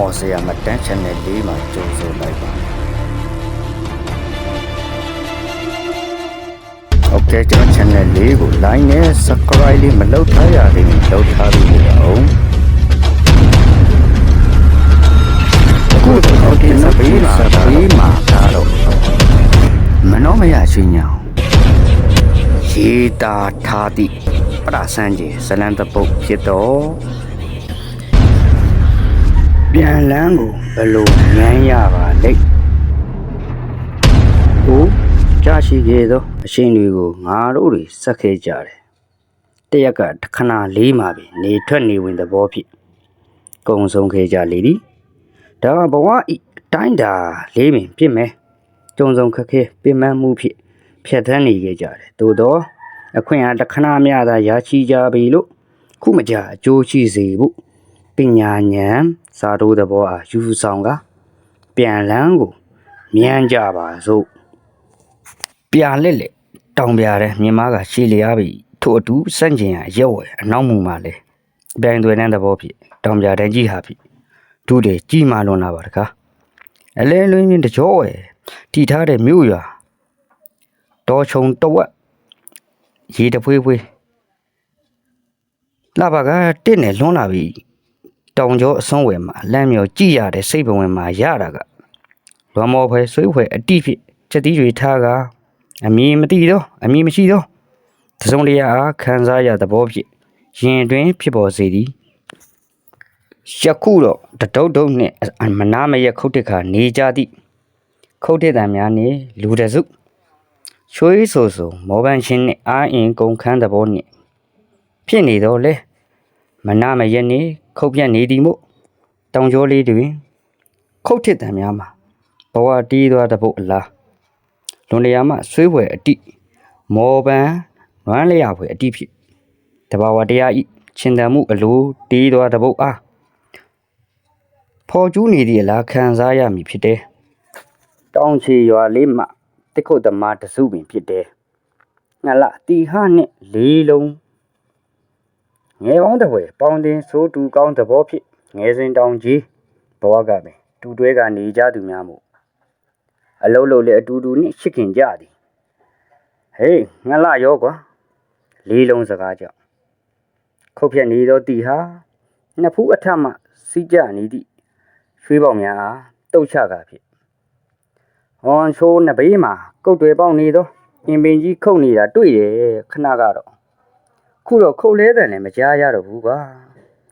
မော်စရာမတန်း channel လေးမှာကြိုဆိုလိုက်ပါโอเคကျွန်တော် channel လေးကို like နဲ့ subscribe လေးမလုပ်ထားရသေးဘူးလုပ်ထားပြီးလို့အောင်အခုတော့ဒီစပေးမှာပေးမှာဒါတော့မနှောမရရှိညာရေတာထားသည့်ပရဆန်းကြီးဇလန်တပုတ်ဖြစ်တော့ ပြန်လန်းကိုဘယ်လိုငမ်းရပါလိမ့်ဟိုကြားရှိခဲ့သောအရှင်တွေကိုငါတို့တွေစက်ခဲ့ကြတယ်တရက်ကတခဏလေးမှပဲနေထွက်နေဝင်သဘောဖြစ်ကုံဆုံးခဲ့ကြလေသည်ဒါကဘဝဤအတိုင်းတာလေးပင်ဖြစ်မယ်ကြုံဆုံးခက်ခဲပင်ပန်းမှုဖြစ်ဖြတ်သန်းနေခဲ့ကြတယ်သို့တော့အခွင့်အားတခဏမျှသာရရှိကြပြီလို့ခုမကြအကျိုးရှိစေဖို့ ပညာဉာဏ်စာတို့သဘောအားယူဆောင်ကပြန်လန်းကိုမြန်ကြပါစို့ပြလက်လက်တောင်ပြတဲ့မြင်မားကရှေ့လျားပြီးထို့အတူစန့်ကျင်ရရက်ဝဲအနောက်မူမှာလဲပြိုင်သွဲတဲ့သဘောဖြစ်တောင်ပြတဲ့ကြီးဟာဖြစ်ဒုတဲ့ကြီးမာလွန်လာပါတကားအလဲလွင်းချင်းတကြောဝဲတီထားတဲ့မြို့ရွာတော်ချုံတဝက်ရေတဖွေးဖွေးလာပါကတစ်နဲ့လွန်းလာပြီ တောင်ကျောအစွန်းဝယ်မှာလမ်းမြော်ကြည့်ရတဲ့စိတ်ဘဝင်မှာရတာကလွန်မော်ဖွဲဆွေးဖွဲအတိဖြစ်ချက်သီးတွေထားကအမည်မတိတော့အမည်မရှိတော့သစုံတရာအားခံစားရသဘောဖြစ်ရင်တွင်ဖြစ်ပေါ်စေသည်ယခုတော့တတုတ်တုတ်နှင့်အမနာမရခုတ်တက်ခါနေကြသည့်ခုတ်တက်တံများနှင့်လူတစုချွေးဆူဆူမောပန်းချင်းနှင့်အာအင်ကုန်ခန်းသဘောနှင့်ဖြစ်နေတော့လေမနာမရက်နေ ခုတ်ပြတ်နေသည်မို့တောင်ကျောလေးတွင် ခုတ်ထစ်တံများမှာဘဝတီးသွားတဲ့ပုတ်အလားလွန်လျာမှဆွေးဖွယ်အတိမောပန်းနွမ်းလျာဖွယ်အတိဖြစ်တဘာဝတရားဤရှင်တန်မှုအလိုတီးသွားတဲ့ပုတ်အားဖော်ကျူးနေသည့်အလားခံစားရမည်ဖြစ်တယ်တောင်ချီရွာလေးမှတစ်ခုတ်သမားတစုပင်ဖြစ်တယ်ငါလတီဟနှင့်လေးလုံး ငယ်ပေါင်းတစ်ဝဲပေါင်းတင်ဆိုးတူကောင်းသဘောဖြစ်ငယ်စဉ်တောင်ကြီးဘဝကပင်တူတွဲကနေကြသူများမို့အလုံးလုံးလည်းအတူတူနှင့်ရှစ်ခင်ကြသည်ဟေးငါလာရောကွာလေးလုံးစကားကြောင့်ခုတ်ဖြက်နေသောတီဟာနှစ်ဖူးအထက်မှစီးကြနေသည့်ရွှေပေါင်များအားတုတ်ချကာဖြစ်ဟွန်ချိုးနှစ်ဘေးမှာကုတ်တွေပေါက်နေသောအင်ပင်ကြီးခုတ်နေတာတွေ့တယ်ခဏကတော့ ခုတော့ခုတ်လဲတယ်လည်းမကြားရတော့ဘူးကွာ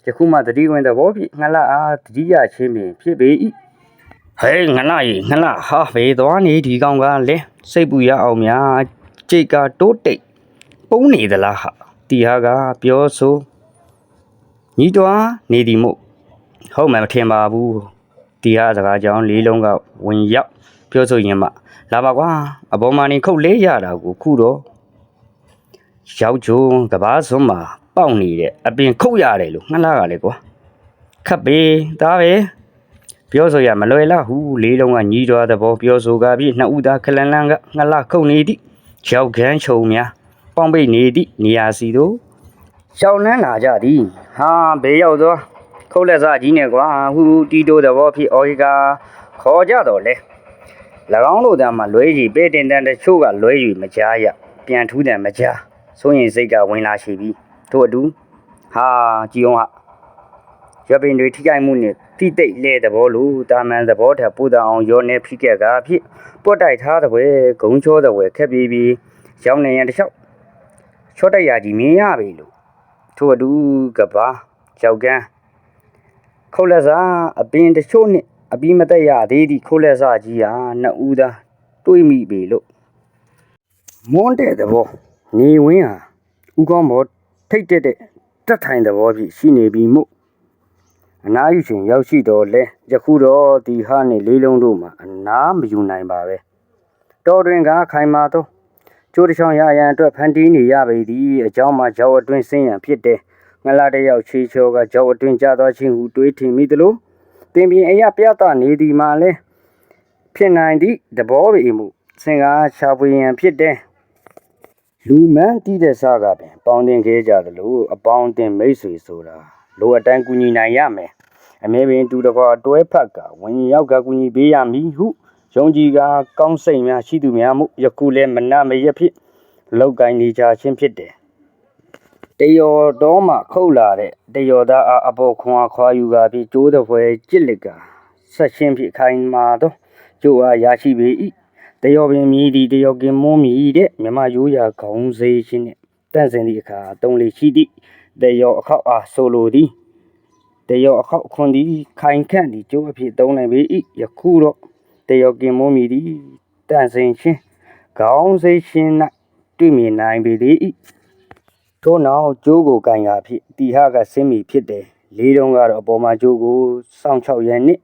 ယခုမှတတိဝင်သဘောဖြင့်ငလှအားတတိယချင်းပင်ဖြစ်ပေ၏ဟဲ့ငလှကြီးငလှဟာဖေးသွားနေဒီကောင်ကလဲစိတ်ပူရအောင်များကြိတ်ကတိုးတိတ်ပုံနေသလားဟာတီဟာကပြောဆိုညီတော်နေသည်မို့ဟုတ်မှမထင်ပါဘူးတီဟာစကားကြောင့်လေးလုံးကဝင်ရောက်ပြောဆိုရင်မှလာပါကွာအပေါ်မှာနေခုတ်လဲရတာကိုခုတော့ ရောက်ကျုံကဘာစွန်းမှာပေါက်နေတဲ့အပင်ခုတ်ရတယ်လို့ငှက်လာကလည်းကွာခတ်ပေဒါပဲပြောဆိုရမလွယ်လားဟူလေးလုံးကညီးတော်သဘောပြောဆိုကပြီးနှစ်ဦးသားခလန်လန်ကငှက်လာခုတ်နေသည့်ရောက်ခန်းချုံများပေါင်ပိတ်နေသည့်နေရာစီတို့ရှောင်းနှန်းလာကြသည်ဟာဘေးရောက်သောခုတ်လက်စားကြီးနဲ့ကွာဟူတီတိုသဘောဖြစ်အော်ဟီကာခေါ်ကြတော့လေ၎င်းတို့တမ်းမှာလွဲကြီးပဲတင်တန်တချို့ကလွဲယူမကြားရပြန်ထူးတယ်မကြား ဆိုရင်စိတ်ကဝင်လာရှိပြီတို့အတူဟာကြည်အောင်ဟာရပင်တွေထိကြိုက်မှုနဲ့တိတိတ်လဲသဘောလို့တာမန်သဘောထက်ပူတအောင်ရောနေဖိကက်ကဖြစ်ပွတ်တိုက်ထားတဲ့ဝဲဂုံချောတဲ့ဝဲခက်ပြီးပြီးရောင်းနေရန်တလျှောက်ချော့တိုက်ရကြီးမြင်ရပြီလို့တို့အတူကဘာကြောက်ကန်းခုတ်လက်စားအပင်တချို့နဲ့အပြီးမသက်ရသေးသည့်ခုတ်လက်စားကြီးဟာနှစ်ဦးသားတွေးမိပြီလို့မွန်းတဲ့သဘော နေဝင်းဟာဥကောင်းမော်ထိတ်တက်တဲ့တက်ထိုင်သဘောဖြစ်ရှိနေပြီမို့အနားယူရှင်ရောက်ရှိတော့လဲယခုတော့ဒီဟာနဲ့လေးလုံးတို့မှာအနားမယူနိုင်ပါပဲတော်တွင်ကခိုင်မာသောကျိုးတစ်ချောင်းရရန်အတွက်ဖန်တီးနေရပေသည်အကြောင်းမှာကြောက်အတွင်းဆင်းရန်ဖြစ်တယ်ငလာတစ်ယောက်ချီချောကကြောက်အတွင်းကြသောချင်းဟုတွေးထင်မိသလိုတင်ပြင်အရာပြသနေသည်မှာလဲဖြစ်နိုင်သည့်သဘောပေမှုစင်ကားချပွေရန်ဖြစ်တယ် လူမှန်းတီးတဲ့စားကပင် ပေါင်းတင်ခဲ့ကြသလိုအပေါင်းတင်မိတ်ဆွေဆိုတာလိုအတိုင်းကူညီနိုင်ရမယ်အမေပင်တူတကွာတွဲဖက်ကဝင်ရောက်ကကူညီပေးရမည်ဟုယုံကြည်ကကောင်းစိတ်များရှိသူများမှုယခုလည်းမနမရဖြစ်လောက်ကိုင်းနေကြခြင်းဖြစ်တယ်တယောတော်မှခုတ်လာတဲ့တယောသားအားအပေါ်ခွန်အားခွာယူကာပြီးကျိုးတဲ့ဖွဲကြစ်လက်ကဆက်ရှင်းဖြစ်ခိုင်းမာတော့ကျိုးအားရရှိပေ၏ တယောပင်မြည်သည်တယောကင်မွန်းမြည်တဲ့မြမရိုးရာခေါင်းစေးခြင်းနဲ့တန့်စင်သည့်အခါတုံးလေးရှိသည့်တယောအခောက်အားဆိုလိုသည်တယောအခောက်ခွန်သည်ခိုင်ခန့်သည်ကျိုးအဖြစ်သုံးနိုင်ပေ၏ယခုတော့တယောကင်မွန်မီသည်တန်စင်ချင်းခေါင်းစိတ်ရှင်၌တွေ့မြင်နိုင်ပေသည်၏ထို့နောက်ကျိုးကိုကန်ရာဖြစ်တီဟကဆင်းမီဖြစ်တယ်လေးတုံးကတော့အပေါ်မှာကျိုးကိုစောင့်ချောက်ရန်နှင့်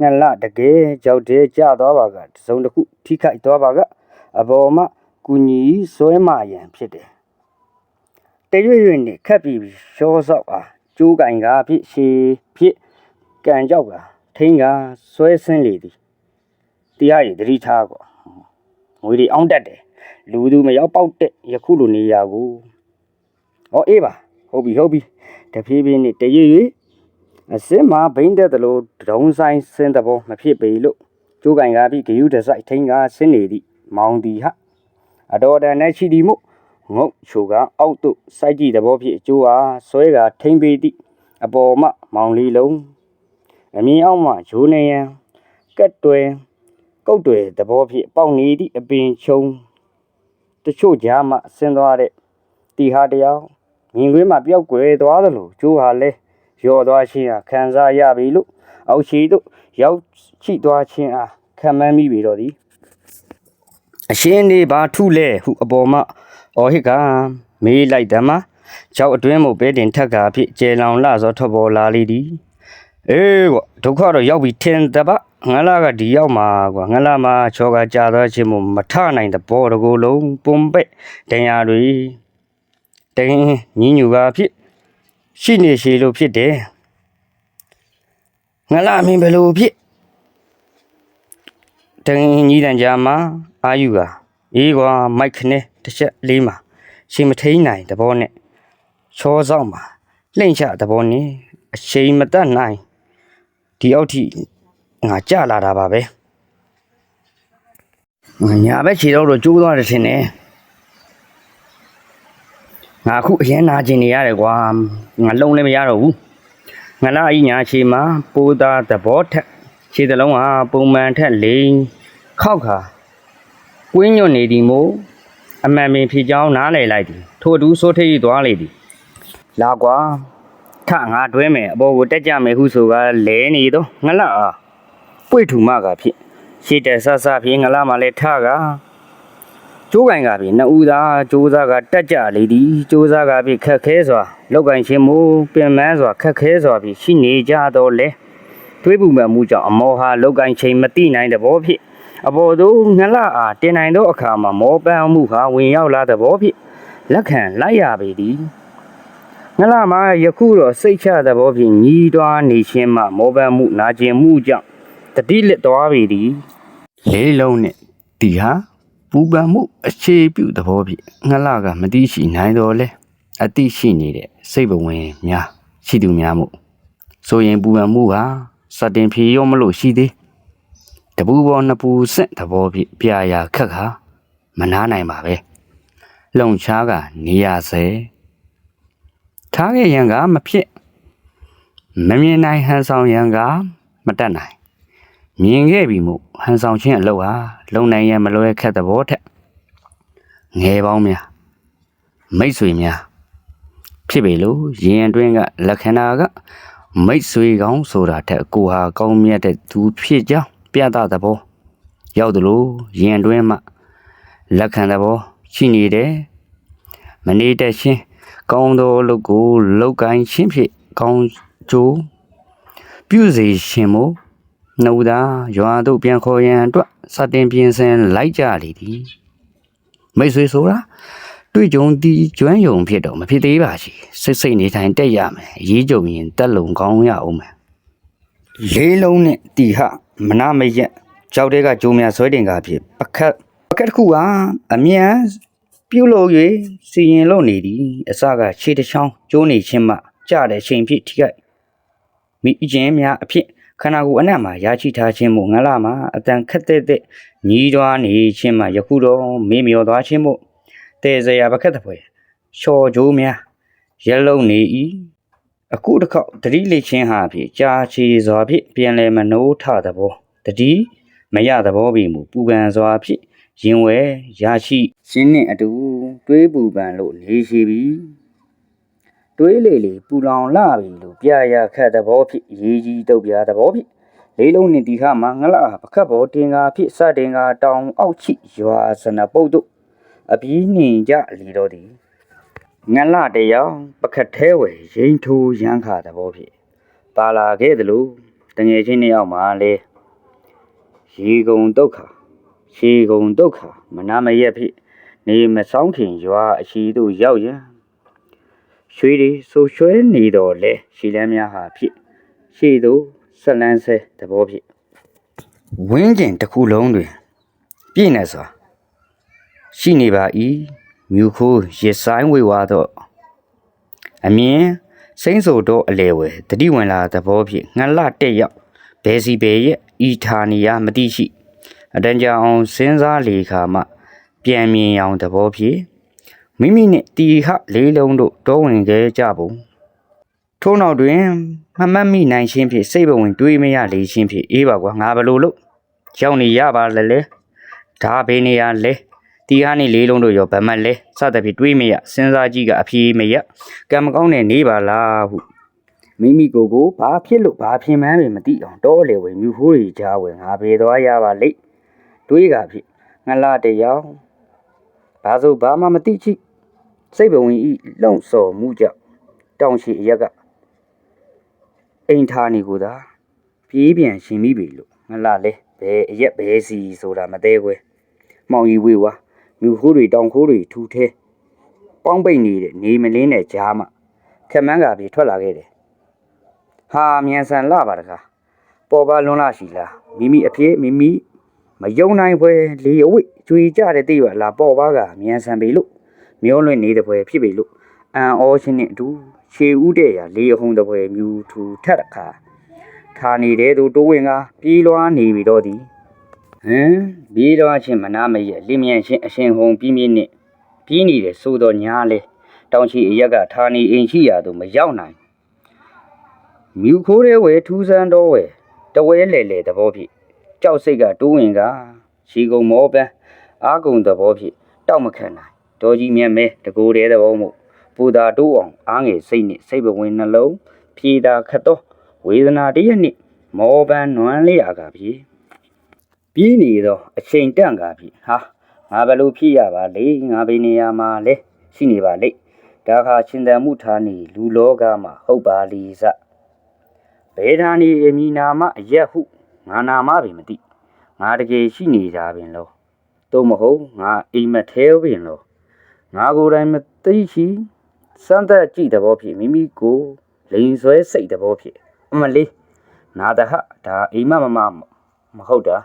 နှစ်လတကယ်ကြောက်တဲ့ကြသွားပါကတစ်စုံတစ်ခုထိခိုက်သွားပါကအပေါ်မှာကုညီဆွဲမရန်ဖြစ်တယ်တရွေ့ရွေ့နဲ့ခက်ပြီးရှောဆောက်အားကျိုးကင်ကားဖြစ်ရှည်ဖြစ်ကန်ကြောက်ကထိန်းကဆွဲဆင်းလေသည်တရားရည်တတိထားကွာငွေတွေအောင်းတက်တယ်လူသူမရောက်ပေါက်တဲ့ယခုလိုနေရာကိုဟောအေးပါဟုတ်ပြီဟုတ်ပြီတဖြည်းဖြည်းနဲ့တရွေ့ရွေ့ အစင်းမှာဘိန်းတက်သလိုဒုံဆိုင်ဆင်းတဲ့ဘောမဖြစ်ပေလို့ကျိုးကင်ကားပြီးဂယုတစိုက်ထိန်းကဆင်းနေသည်မောင်သည်ဟအတော်တန်နဲ့ရှိသည်မို့ငုတ်ချိုကအောက်သို့စိုက်ကြည့်သဘောဖြင့်အကျိုးအားဆွဲကထိမ့်ပေးသည့်အပေါ်မှမောင်လေးလုံးအမြင်အောက်မှဂျိုးနေရန်ကက်တွယ်ကုတ်တွယ်သဘောဖြင့်ပေါက်နေသည့်အပင်ချုံတချို့ကြားမှဆင်းသွားတဲ့တီဟာတယောက်မြင်ကွင်းမှပျောက်ကွယ်သွားသလိုကျိုးဟာလဲ ရော့သွားခြင်းအားခံစားရပြီလို့အောက်ရှိသို့ရောက်ချိသွားခြင်းအားခံမှန်းမိပြီတော့သည်အရှင်းနေပါထုလဲဟုအပေါ်မှအော်ဟစ်ကမေးလိုက်တယ်မှာကြောက်အတွင်းမို့ပဲတင်ထက်ကဖြစ်ကျေလောင်လာစောထွက်ပေါ်လာလေသည်အေးကွာဒုက္ခတော့ရောက်ပြီထင်တယ်ပါငါလာကဒီရောက်မှာကွာငါလာမှာချောကကြာသွားခြင်းမို့မထနိုင်တဲ့ဘောတကူလုံးပုံပဲ့တန်ရာတွေတင်းညညူကဖြစ် ရှိနေရှိလို့ဖြစ်တယ်ငါလာမင်းဘယ်လိုဖြစ်တငင်းကြီးတန်ကြားမှာအာယူကအေးကွာမိုက်ခနဲ့တစ်ချက်လေးမှာရှင်မထိန်နိုင်သဘောနဲ့ချောဆောင်မှာလှိမ့်ချသဘောနဲ့အချိန်မတတ်နိုင်ဒီအောက်ထိငါကြလာတာပါပဲငါညာဘက်ခြေတော့တော့ကျိုးသွားတယ်ထင်တယ် ငါအခုအရင်နာကျင်နေရတယ်ကွာငါလုံးလည်းမရတော့ဘူးငါလာအီညာခြေမှာပိုးသားသဘောထက်ခြေတစ်လုံးဟာပုံမှန်ထက်လိမ့်ခောက်ခါကွင်းညွတ်နေသည်မို့အမှန်ပင်ဖြစ်ကြောင်းနားလည်လိုက်သည်ထို့အတူစိုးထိပ်သွားလေသည်လာကွာထငါတွဲမယ်အပေါ်ကိုတက်ကြမယ်ဟုဆိုကလဲနေတော့ငလအားပွေထူမကဖြစ်ရှေ့တက်ဆဆဖြစ်ငလမှလည်းထက ကျိုးကင်ကဖြစ်နှစ်ဦးသာကျိုးစားကတက်ကြလေသည်ကျိုးစားကဖြစ်ခက်ခဲစွာလောက်ကင်ရှင်မို့ပင်မန်းစွာခက်ခဲစွာဖြစ်ရှိနေကြတော့လေတွေးပူမှန်မှုကြောင့်အမောဟာလောက်ကင်ချိန်မတိနိုင်တဲ့ဘောဖြစ်အပေါ်သို့ငလအားတင်နိုင်သောအခါမှာမောပန်းမှုဟာဝင်ရောက်လာတဲ့ဘောဖြစ်လက်ခံလိုက်ရပေသည်ငလမှာယခုတော့စိတ်ချတဲ့ဘောဖြစ်ညီးတွားနေခြင်းမှမောပန်းမှုနာကျင်မှုကြောင့်တတိလက်သွားပေသည်လေးလုံးနဲ့တီဟာ ပူပန်မှုအခြေပြုသဘောဖြင့်ငလကမတိရှိနိုင်တော့လဲအတိရှိနေတဲ့စိတ်ဘဝင်များရှိသူများမှုဆိုရင်ပူပန်မှုဟာစတင်ဖြေရောမလို့ရှိသေးတပူပေါ်နှစ်ပူဆင့်သဘောဖြင့်ပြာရာခက်ခါမနာနိုင်ပါပဲလုံချားကနေရစေထားခဲ့ရန်ကမဖြစ်မမြင်နိုင်ဟန်ဆောင်ရန်ကမတတ်နိုင် မြင်ခဲ့ပြီမို့ဟန်ဆောင်ခြင်းအလုပ်ဟာလုံနိုင်ရန်မလွယ်ခက်သဘောထက်ငယ်ပေါင်းများမိတ်ဆွေများဖြစ်ပေလို့ရင်အတွင်းကလက္ခဏာကမိတ်ဆွေကောင်းဆိုတာထက်ကိုဟာကောင်းမြတ်တဲ့သူဖြစ်ကြောင်းပြသသဘောရောက်သလိုရင်အတွင်းမှလက်ခံသဘောရှိနေတယ်မနေတတ်ချင်းကောင်းသောအလုပ်ကိုလောက်ကိုင်းချင်းဖြင့်ကောင်းကျိုးပြုစေရှင်မို့ နှုတ်သာရွာတို့ပြန်ခေါ်ရန်အတွက်စတင်ပြင်ဆင်လိုက်ကြလေသည်မိတ်ဆွေဆိုတာတွေ့ကြုံဒီကျွမ်းယုံဖြစ်တော့မဖြစ်သေးပါရှိစိတ်စိတ်နေထိုင်တက်ရမယ်ရေးကြုံရင်တက်လုံကောင်းရအောင်မယ်လေးလုံးနဲ့တီဟမနာမရက်ကြောက်တဲ့ကဂျိုးများဆွဲတင်ကားဖြစ်ပကတ်ပကတ်တစ်ခုဟာအမြန်ပြုတ်လို့၍စီရင်လို့နေသည်အစကခြေတစ်ချောင်းကျိုးနေခြင်းမှကြတဲ့ချိန်ဖြစ်ထိခိုက်မိအကျဉ်များအဖြစ် ခန္ဓာကိုယ်အနက်မှာရရှိထားခြင်းမို့ငလမှာအတန်ခက်တဲ့တဲ့ညီးတွားနေခြင်းမှာယခုတော့မေ့မျောသွားခြင်းမို့တဲစရာပခက်တဲ့ဖွယ်လျှော်ကြိုးများရက်လုံးနေ၏အခုတစ်ခေါက်တတိလိချင်းဟာဖြင့်ကြာချီစွာဖြင့်ပြန်လဲမနိုးထသဘောတတိမရသဘောပြီမူပူပန်စွာဖြင့်ရင်ဝဲရရှိခြင်းနှင့်အတူတွေးပူပန်လို့နေရှိပြီ တွေးလေလေပူလောင်လာပြီလို့ပြရခတ်သဘောဖြစ်ရေးကြီးတုတ်ပြသဘောဖြစ်လေးလုံးနှင့်ဒီခါမှာငလပခတ်ဘောတင်ကာဖြစ်စတင်ကာတောင်အောက်ချိရွာစနပုတ်တို့အပြီးနှင်ကြလီတော်သည်ငလတယောင်ပခတ်သေးဝယ်ရင်ထိုးရန်ခါသဘောဖြစ်ပါလာခဲ့သလိုတငယ်ချင်းနှစ်ယောက်မှလေရေကုံဒုက္ခရှေကုံဒုက္ခမနာမရက်ဖြစ်နေမဆောင်ခင်ရွာအရှိတို့ရောက်ရန် ရွှေတွေဆိုရွှဲနေတော့လေရှီလန်းများဟာဖြစ်ရှေ့သို့ဆက်လန်းဆဲသဘောဖြစ်ဝင်းကျင်တစ်ခုလုံးတွင် ပြည့်နေစွာရှိနေပါ၏မြူခိုးရဆိုင်ဝေဝါတော့အမြင်စိမ့်ဆိုတော့အလေဝဲတတိဝင်လာသဘောဖြစ်ငလတက်ရောက်ဘယ်စီဘယ်ရဲ့ဤဌာနီယာမတိရှိအတန်ကြာအောင်စဉ်းစားလေခါမှ ပြန်မြင်အောင်သဘောဖြစ် မိမိနှင့်တီဟလေးလုံးတို့တောဝင်ခဲ့ကြပုံထို့နောက်တွင်မမတ်မိနိုင်ခြင်းဖြင့်စိတ်ဘဝင်တွေးမရလေခြင်းဖြင့်အေးပါကွာငါဘလို့လို့ရောက်နေရပါလဲလေဒါဘေးနေရလဲတီဟာနေလေးလုံးတို့ရောဗမတ်လဲစသဖြင့်တွေးမရစဉ်းစားကြည့်ကအပြေမရကံမကောင်းတဲ့နေပါလားဟုမိမိကိုယ်ကိုဘာဖြစ်လို့ဘာဖြစ်မှန်းပဲမသိအောင်တောအလေဝင်မြူဖိုးတွေကြားဝင်ငါဘေသွားရပါလိမ့်တွေးကဖြစ်ငလာတယောင် ဘာလို့ဘာမှမသိချိစိတ်ဘဝင်ဤလှုံ့ဆော်မှုကြောင့်တောင်ရှိအရက်ကအိမ်ထားနေကိုသာပြေးပြန်ရှင်မိပြီလို့ငလာလဲဘယ်အရက်ဘယ်စီဆိုတာမသေးခွဲမှောင်ရီဝေဝါမြူခိုးတွေတောင်ခိုးတွေထူထဲပေါင်းပိတ်နေတဲ့နေမလင်းတဲ့ကြားမှာခက်မန်းကပြေထွက်လာခဲ့တယ်ဟာမြန်ဆန်လာပါတကားပေါ်ပါလွန်းလာရှိလားမိမိအဖေမိမိ မယုံနိုင်ဖွယ်လေအဝိတ်ကျွေကြတဲ့တိပါလားပေါ်ပါကမြန်ဆန်ပြီလို့မျောလွင့်နေတဲ့ဘွယ်ဖြစ်ပြီလို့အန်အောချင်းနဲ့အတူခြေဦးတဲ့ရာလေအဟုံတဲ့ဘွယ်မြူထူထက်တခါထားနေတဲ့သူတိုးဝင်ကပြေးလွှားနေပြီတော့သည်ဟမ်ပြေးလွှားချင်းမနာမရဲ့လင်းမြန်ချင်းအရှင်ဟုံပြင်းပြင်းနဲ့ပြေးနေတယ်ဆိုတော့ညာလေတောင်ချီအရက်ကထားနေအိမ်ရှိရာသို့မရောက်နိုင်မြူခိုးတဲ့ဝဲထူးဆန်းတော့ဝဲတဝဲလေလေသဘောဖြစ် ကြောက်စိတ်ကတိုးဝင်ကရှီကုံမောပန်းအာကုံသဘောဖြစ်တောက်မခံနိုင်တော်ကြီးမြတ်မဲတကူတဲ့သဘောမို့ပူတာတိုးအောင်အားငယ်စိတ်နဲ့စိတ်ပဝင်နှလုံးဖြေတာခတ်တော့ဝေဒနာတရက်နဲ့မောပန်းနွမ်းလေးအားကပြီပြေးနေတော့အချိန်တန့်ကပြီဟာငါဘယ်လိုဖြစ်ရပါလေငါဘယ်နေရာမှာလဲရှိနေပါလိမ့်ဒါခါရှင်တန်မှုထားနေလူလောကမှာဟုတ်ပါလီစဘယ်ဌာနေအမိနာမအရက်ဟု ငါနာမပင်မသိငါတကယ်ရှိနေတာပင်လို့တော့မဟုတ်ငါအိမ်မက်သေးပင်လို့ငါကိုယ်တိုင်မသိရှိစမ်းသက်ကြည့်တဲ့ဘောဖြစ်မိမိကိုလိန်ဆွဲစိတ်တဲ့ဘောဖြစ်အမလေးနာတဟဒါအိမ်မမမမဟုတ်တာ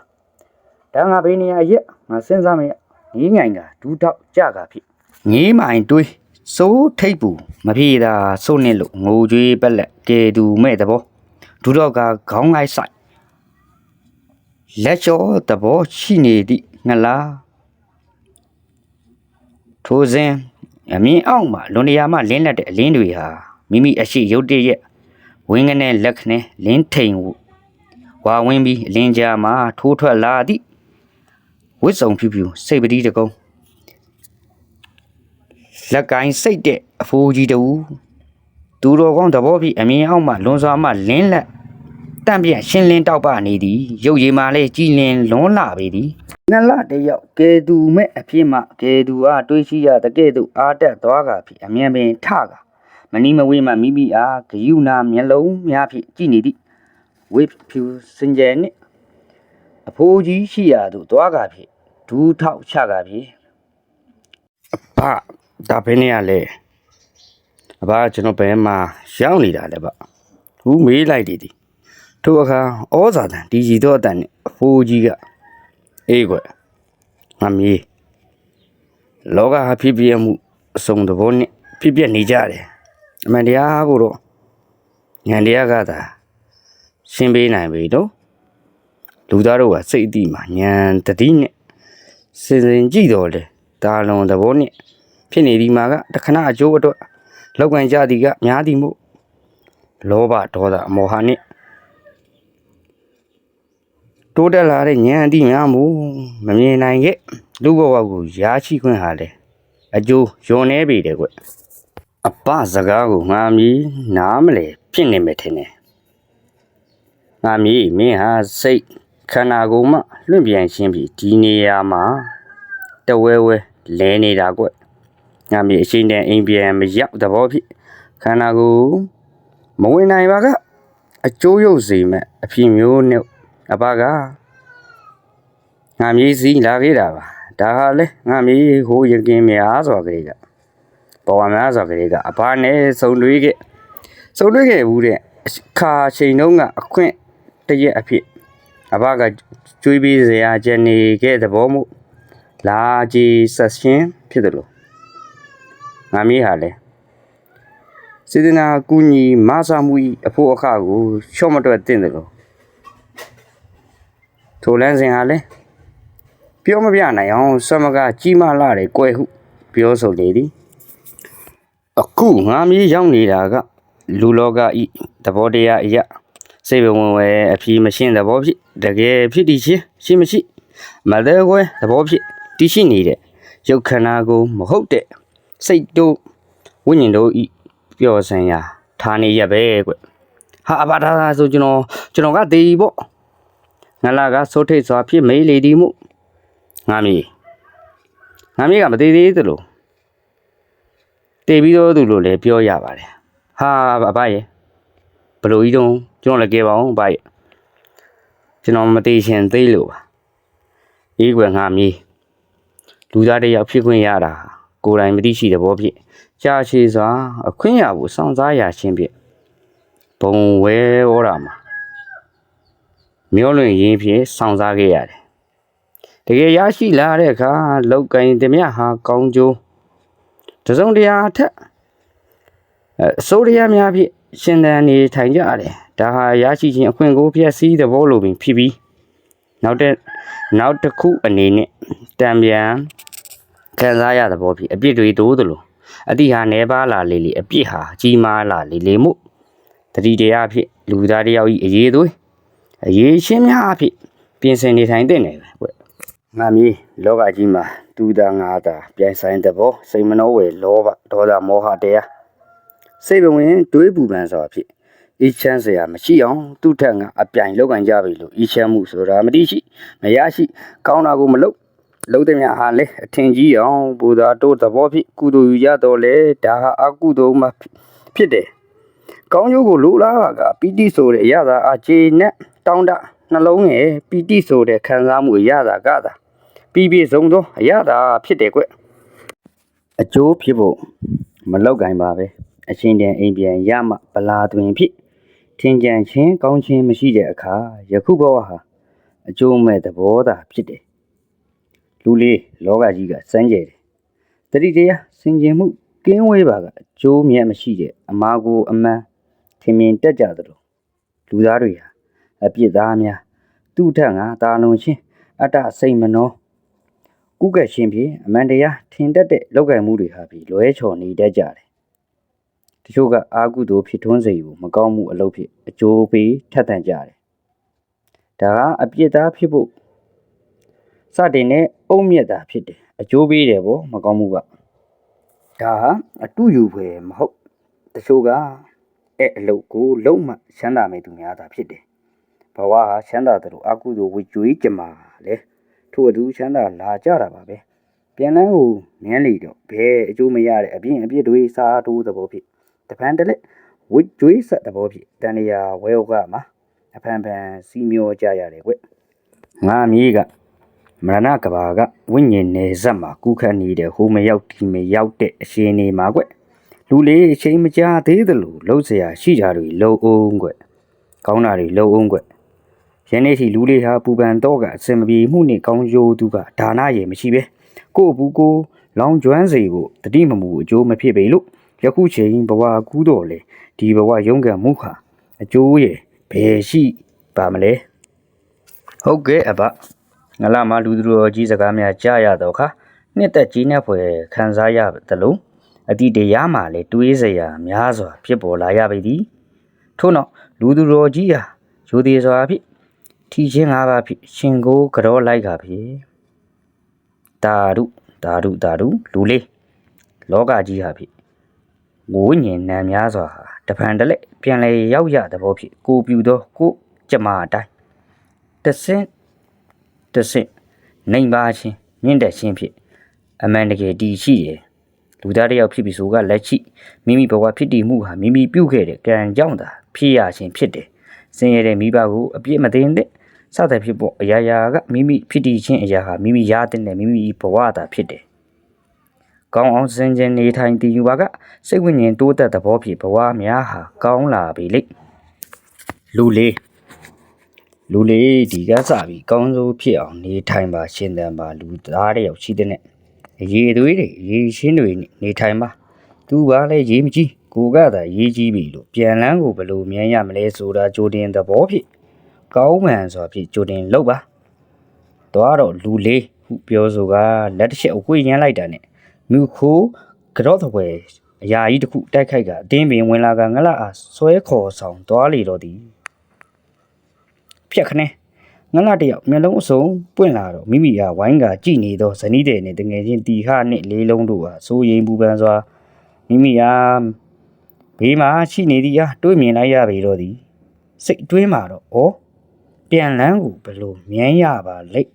ဒါငါဘေးနေရရက်ငါစဉ်းစားမရငီးငိုင်ကဒူးတော့ကြကဖြစ်ငီးမိုင်တွေးစိုးထိတ်ပူမပြေတာစိုးနေလို့ငိုကြွေးပက်လက်ကဲသူမဲ့တဲ့ဘောဒူတော့ကခေါင်းငိုက်ဆိုင် လက်ချောတဲ့ဘောရှိနေသည့်ငလားထိုစဉ်အမြင်အောက်မှလွန်တရာမှလင်းလက်တဲ့အလင်းတွေဟာမိမိအရှိရုတ်တရက်ဝင်းကနေလက်ခနဲ့လင်းထိန်ဝဝါဝင်းပြီးအလင်းကြားမှထိုးထွက်လာသည့်ဝစ်စုံဖြူဖြူစိတ်ပတိတကုံလက်ကင်စိတ်တဲ့အဖိုးကြီးတူသူတော်ကောင်းသဘောဖြင့်အမြင်အောက်မှလွန်စွာမှလင်းလက် တန့်ပြန့်ရှင်းလင်းတောက်ပနေသည်ရုပ်ရည်မှလည်းကြည်လင်လွန်လာပေသည်နလတယောက်ကဲသူမဲ့အဖြစ်မှကဲသူအားတွေးရှိရတဲ့ကဲ့သို့အားတက်သွားကဖြစ်အမြန်ပင်ထကမနီမဝေးမှမိမိအားဂယုနာမျက်လုံးများဖြင့်ကြည်နေသည်ဝိဖြူစင်ကြယ်နှင့်အဖိုးကြီးရှိရာသို့သွားကဖြစ်ဒူးထောက်ချကဖြစ်အဖဒါဘယ်နေရလဲအဘကျွန်တော်ဘယ်မှာရောက်နေတာလဲဗျဘူးမေးလိုက်တည်သည် ထိုအခါဩဇာတန်ဒီကြီးတော့အတန်နဲ့အဖိုးကြီးကအေးကွယ်ငါမီးလောကဟာဖြစ်ပြမှုအစုံသဘောနဲ့ဖြစ်ပြနေကြတယ်အမှန်တရားကိုတော့ဉာဏ်တရားကသာရှင်းပေးနိုင်ပြီတော့လူသားတို့ကစိတ်အတိမှာညံတတိနဲ့စင်စင်ကြည့်တော်လေဒါလွန်သဘောနဲ့ဖြစ်နေဒီမှာကတခဏအကျိုးအတွက်လောက်ကန်ကြသည်ကများသည်မို့လောဘဒေါသအမောဟနဲ့ တိုးတက်လာတဲ့ဉာဏ်အတိများမှုမမြင်နိုင်ရဲ့လူဘဝကိုရားရှိခွင့်ဟာလေအကျိုးယွန်နေပြီတဲ့ကွအပစကားကိုငါမီနားမလဲဖြစ်နေမယ်ထင်တယ်ငါမီမင်းဟာစိတ်ခန္ဓာကိုယ်မှလွင့်ပြန်ရှင်းပြီးဒီနေရာမှာတဝဲဝဲလဲနေတာကွငါမီအချိန်တန်အိမ်ပြန်မရောက်သဘောဖြစ်ခန္ဓာကိုယ်မဝင်နိုင်ပါကအကျိုးရုပ်စေမဲ့အဖြစ်မျိုးနဲ့ အပကငါမီစီလာခဲ့တာပါဒါဟာလေငါမီဟိုရင်ကင်းများစွာကလေးကဘဝများစွာကလေးကအဘနဲ့ဆုံတွေ့ခဲ့ဆုံတွေ့ခဲ့ဘူးတဲ့ခါချိန်တုန်းကအခွင့်တရက်အဖြစ်အဘကကျွေးပြီးစရာကြံနေခဲ့တဲ့ဘောမှုလာကြီးဆက်ရှင်ဖြစ်တယ်လို့ငါမီးဟာလေစေတနာကူညီမဆာမှု၏အဖို့အခကိုချော့မတွက်တင်တယ်လို့ ထိုလန်းစဉ်ဟာလေပြောမပြနိုင်အောင်ဆွမ်းမကကြီးမားလာတဲ့ကွယ်ဟုပြောဆိုလေသည်အခုငါမီးရောက်နေတာက လူလောကဤသဘောတရားအရာစိတ်ဝင်ဝဲအဖြီးမရှင်းသဘောဖြစ်တကယ်ဖြစ်တည်ချင်းရှင်းမရှိမသေးခွဲသဘောဖြစ်တည်ရှိနေတဲ့ရုပ်ခန္ဓာကိုမဟုတ်တဲ့စိတ်တို့ဝိညာဉ်တို့ဤပျော်စင်ရာဌာနေရပဲကွဟာအဘာသာဆိုကျွန်တော်ကျွန်တော်ကတေးပေါ့ ငလာကစိုးထိတ်စွာဖြစ်မေးလေသည်မှုငါမီငါမီကမသေးသေးသလိုတေးပြီးတော့သူလို့လည်းပြောရပါတယ်ဟာအဘရဲ့ဘလို့ကြီးတုံးကျွန်တော်လည်းကြဲပါအောင်အဘရဲ့ကျွန်တော်မသေးရှင်သေးလို့ပါအေးကွယ်ငါမီလူသားတစ်ယောက်ဖြစ်ခွင့်ရတာကိုယ်တိုင်မသိရှိတဲ့ဘောဖြစ်ကြာရှည်စွာအခွင့်ရဖို့စောင့်စားရခြင်းဖြင့်ဘုံဝဲဩတာမှာ မျောလွင်ရင်းဖြင့်စောင့်စားခဲ့ရတယ်တကယ်ရရှိလာတဲ့အခါလောက်ကင်တမျှဟာကောင်းကျိုးတစုံတရာအထက်အစိုးရများဖြင့်ရှင်သန်နေထိုင်ကြရတယ်ဒါဟာရရှိခြင်းအခွင့်ကိုဖျက်ဆီးသဘောလိုပင်ဖြစ်ပြီးနောက်တဲ့နောက်တစ်ခုအနေနဲ့တံပြန်ခံစားရသဘောဖြစ်အပြစ်တွေတိုးသလိုအတိဟာနေပါလာလေလေအပြစ်ဟာကြီးမားလာလေလေမှုတတိတရားဖြစ်လူသားတယောက်ဤအရေးသွေး အရေးချင်းများအဖြစ်ပြင်ဆင်နေထိုင်တဲ့နယ်ပဲကွငါမီလောကကြီးမှာတူတာငါတာပြိုင်ဆိုင်တဲ့ဘောစိတ်မနှောဝယ်လောဘဒေါသမောဟတရားစိတ်ပဝင်တွေးပူပန်စွာဖြစ်ဤချမ်းစရာမရှိအောင်သူ့ထက်ကအပြိုင်လောက်ကန်ကြပြီလို့ဤချမ်းမှုဆိုတာမတိရှိမရရှိကောင်းတာကိုမလုပ်လုံးတဲ့များဟာလေအထင်ကြီးအောင်ဘူသာတို့သဘောဖြစ်ကုသိုလ်ယူရတော့လေဒါဟာအကုသိုလ်မှဖြစ်တယ် ကောင်းကျိုးကိုလိုလားပါကပီတိဆိုတဲ့အရာသာအခြေနဲ့တောင်းတနှလုံးရဲ့ပီတိဆိုတဲ့ခံစားမှုအရာသာကသာပြီးပြည့်စုံသောအရာသာဖြစ်တယ်ကွအကျိုးဖြစ်ဖို့မလောက်ကင်ပါပဲအရှင်တန်အိမ်ပြန်ရမှဗလာတွင်ဖြစ်ထင်ကြံခြင်းကောင်းခြင်းမရှိတဲ့အခါယခုဘဝဟာအကျိုးမဲ့သဘောသာဖြစ်တယ်လူလေးလောကကြီးကစမ်းကြယ်တယ်တတိတရားစင်ကြင်မှုကင်းဝေးပါကအကျိုးမြတ်မရှိတဲ့အမာကိုအမှန် ထင်မြင်တက်ကြသလိုလူသားတွေဟာအပြစ်သားများသူ့ထက်ငါတာလွန်ချင်းအတ္တစိတ်မနှောကုကက်ရှင်ဖြင့်အမှန်တရားထင်တတ်တဲ့လောက်ကင်မှုတွေဟာပြီးလွဲချော်နေတတ်ကြတယ်တချို့ကအာကုသိုလ်ဖြစ်ထွန်းစေကိုမကောင်းမှုအလုပ်ဖြစ်အကျိုးပေးထက်သန်ကြတယ်ဒါကအပြစ်သားဖြစ်ဖို့စတင်တဲ့အုံမြက်တာဖြစ်တယ်အကျိုးပေးတယ်ဗောမကောင်းမှုကဒါဟာအတူယူဖွယ်မဟုတ်တချို့က အဲ့အလုပ်ကိုလုံးမချမ်းသာမယ်သူများသာဖြစ်တယ်ဘဝဟာချမ်းသာတယ်လို့အကုသိုလ်ဝေကြွေးကြမှာလေထို့အတူချမ်းသာလာကြတာပါပဲပြန်လန်းကိုမြန်းလေတော့ဘဲအကျိုးမရတဲ့အပြင်အပြစ်တွေစားတိုးသဘောဖြစ်တပန်တလက်ဝေကြွေးဆက်သဘောဖြစ်တန်လျာဝဲဥကမှာအဖန်ဖန်စီမျောကြရတယ်ကွငါမြေးကမရဏကဘာကဝိညာဉ်နယ်ဇက်မှာကူးခတ်နေတဲ့ဟိုမရောက်ဒီမရောက်တဲ့အရှင်နေမှာကွ လူလေးအချိန်မကြာသေးသလိုလှုပ်เสียရှိကြတွေလှုပ်အောင်ကွကောင်းတာတွေလှုပ်အောင်ကွယနေ့ထိလူလေးဟာပူပန်တော့ကအစင်မပြေမှုနဲ့ကောင်းကျိုးသူကဒါနရေမရှိပဲကို့ဘူးကိုလောင်ကျွမ်းစေဖို့တတိမမူအကျိုးမဖြစ်ပေလို့ယခုချိန်ဘဝကူးတော့လေဒီဘဝရုန်းကန်မှုခါအကျိုးရဲ့ ဘယ်ရှိပါမလဲဟုတ်ကဲ့အဘငလာမလူသူတော်ကြီးစကားများကြားရတော့ခါနှစ်သက်ကြီးနဲ့ဖွယ်ခံစားရသလို အတိတရားမှလည်းတွေးစရာများစွာဖြစ်ပေါ်လာရပေသည်ထို့နောက်လူသူတော်ကြီးဟာယူသေးစွာဖြင့်ထီချင်းငါးပါးဖြင့်ရှင်ကိုကြောလိုက်ကဖြင့်တာရုတာရုတာရုလူလေးလောကကြီးဟာဖြင့်ငိုညင်နံများစွာဟာတဖန်တလက်ပြန်လဲရောက်ရသဘောဖြင့်ကိုပြူသောကိုကြမ္မာအတိုင်းတဆင့်တဆင့်နိုင်ပါချင်းမြင့်တက်ချင်းဖြင့်အမှန်တကယ်တည်ရှိတယ် လူသားတစ်ယောက်ဖြစ်ပြီဆိုကလက်ရှိမိမိဘဝဖြစ်တည်မှုဟာမိမိပြုခဲ့တဲ့ကံကြောင့်သာဖြစ်ရခြင်းဖြစ်တယ်ဆင်းရဲတဲ့မိဘကိုအပြစ်မသိတဲ့စသဖြင့်ပေါ့အရာရာကမိမိဖြစ်တည်ခြင်းအရာဟာမိမိရတဲ့မိမိဘဝသာဖြစ်တယ်ကောင်းအောင်စင်ကြင်နေထိုင်တည်ယူပါကစိတ်ဝိညာဉ်တိုးတက်သဘောဖြင့်ဘဝများဟာကောင်းလာပြီလေလူလေးလူလေးဒီကစပြီးကောင်းစိုးဖြစ်အောင်နေထိုင်ပါရှင်သန်ပါလူသားတစ်ယောက်ရှိတဲ့နဲ့ ရေသွေးတွေရေရှင်းတွေနဲ့နေထိုင်ပါသူပါလဲရေမကြီးကိုကသာရေကြီးပြီလို့ပြန်လန်းကိုဘယ်လိုမြင်ရမလဲဆိုတာကြိုတင်သဘောဖြင့်ကောင်းမှန်စွာဖြင့်ကြိုတင်လုပ်ပါတော့တော့လူလေးဟုပြောဆိုကလက်တစ်ချက်အဝှေ့ရမ်းလိုက်တာနဲ့မြူခိုးကြော့တပွဲအရာကြီးတစ်ခုတိုက်ခိုက်ကအတင်းပင်ဝင်လာကငလအားဆွဲခေါ်ဆောင်သွားလေတော့သည်ဖြက်ခနဲ ငလတယောက်မျက်လုံးအစုံပွင့်လာတော့မိမိအားဝိုင်းကကြည်နေသောဇနီးတဲ့နဲ့တငယ်ချင်းတီဟနှင့်လေးလုံးတို့ဟာစိုးရိမ်ပူပန်စွာမိမိအားဘေးမှာရှိနေသည်အားတွေးမြင်လိုက်ရပေတော့သည်စိတ်အတွင်းမှာတော့ဩပြန်လန်းကိုဘယ်လိုမြန်းရပါလိမ့်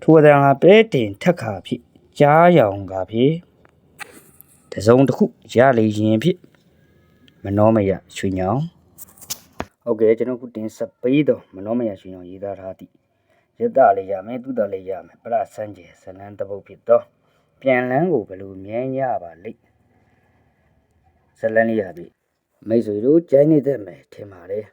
ထိုအတန်ဟာပဲတင်ထက်ခါဖြစ်ကြားရောင်ကဖြင့်တစုံတစ်ခုရလေရင်ဖြင့်မနှောမရရွှေညောင် ဟုတ်ကဲ့ကျွန်တော်ခုတင်ဆက်ပေးတော့မနှောမရရွှေညောင်ရေးသားထားသည့်ရတလေးရမယ်သူတလေးရမယ်ပရဆန်းကျဇလန်းတပုတ်ဖြစ်တော့ပြန်လန်းကိုဘယ်လိုမြန်းရပါလိမ့်ဇလန်းလေးရပြီမိတ်ဆွေတို့ကြိုင်းနေတတ်မယ်ထင်ပါတယ်